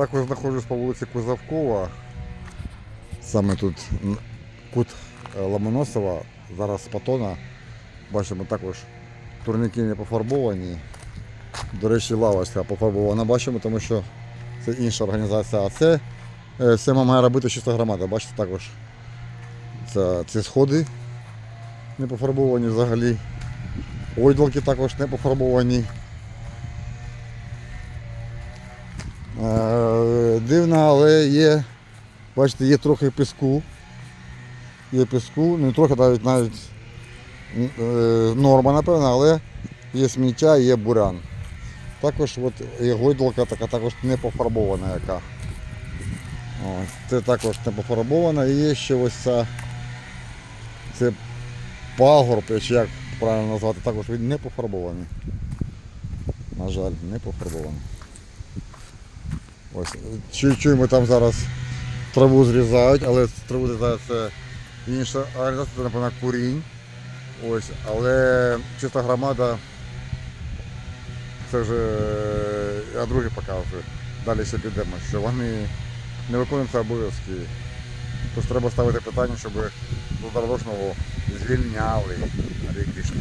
Також знаходжусь по вулиці Кузовкова. Саме тут кут е, Ломоносова, зараз Патона. Бачимо також турніки не пофарбовані. До речі, лавочка пофарбована бачимо, тому що це інша організація. А це е, все має робити чиста громада. Бачите також. Це, ці сходи не пофарбовані взагалі. Ойдолки також не пофарбовані. Дивно, але є, бачите, є трохи піску. Є піску, не трохи навіть навіть е, норма, напевно, але є сміття, є бурян. Також от є гойдалка така також не пофарбована яка. Ось, це також не пофарбована. І є ще ось ця це пагорб, чи як правильно назвати, також він не пофарбований. На жаль, не пофарбований. Ось, чу- чуємо там зараз траву зрізають, але траву зрізають це інша організація, це, напевно, курінь. Ось, але чиста громада це вже е, я друге показую. Далі ще підемо, що вони не виконують обов'язки. Тож треба ставити питання, щоб Додорожного звільняли Гарі Кришна.